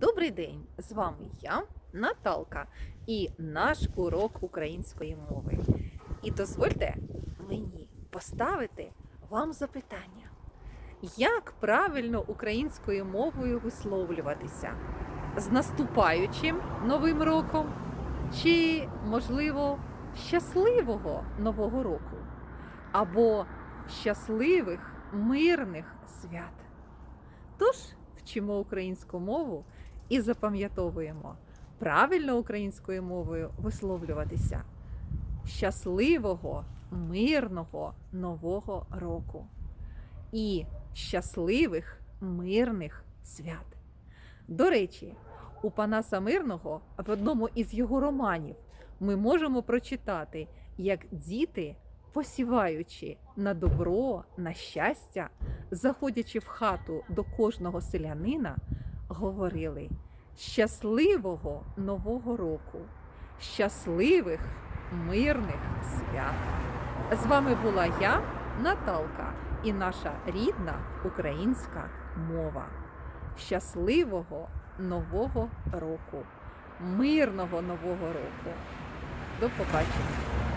Добрий день! З вами я, Наталка, і наш урок української мови. І дозвольте мені поставити вам запитання, як правильно українською мовою висловлюватися? З наступаючим новим роком? Чи, можливо, щасливого нового року? Або щасливих мирних свят? Тож вчимо українську мову і запам'ятовуємо правильно українською мовою висловлюватися щасливого, мирного нового року і щасливих мирних свят. До речі, у Панаса Мирного в одному із його романів ми можемо прочитати, як діти, посіваючи на добро, на щастя, заходячи в хату до кожного селянина, говорили щасливого нового року, щасливих мирних свят. З вами була я, Наталка, і наша рідна українська мова. Щасливого нового року, мирного нового року. До побачення!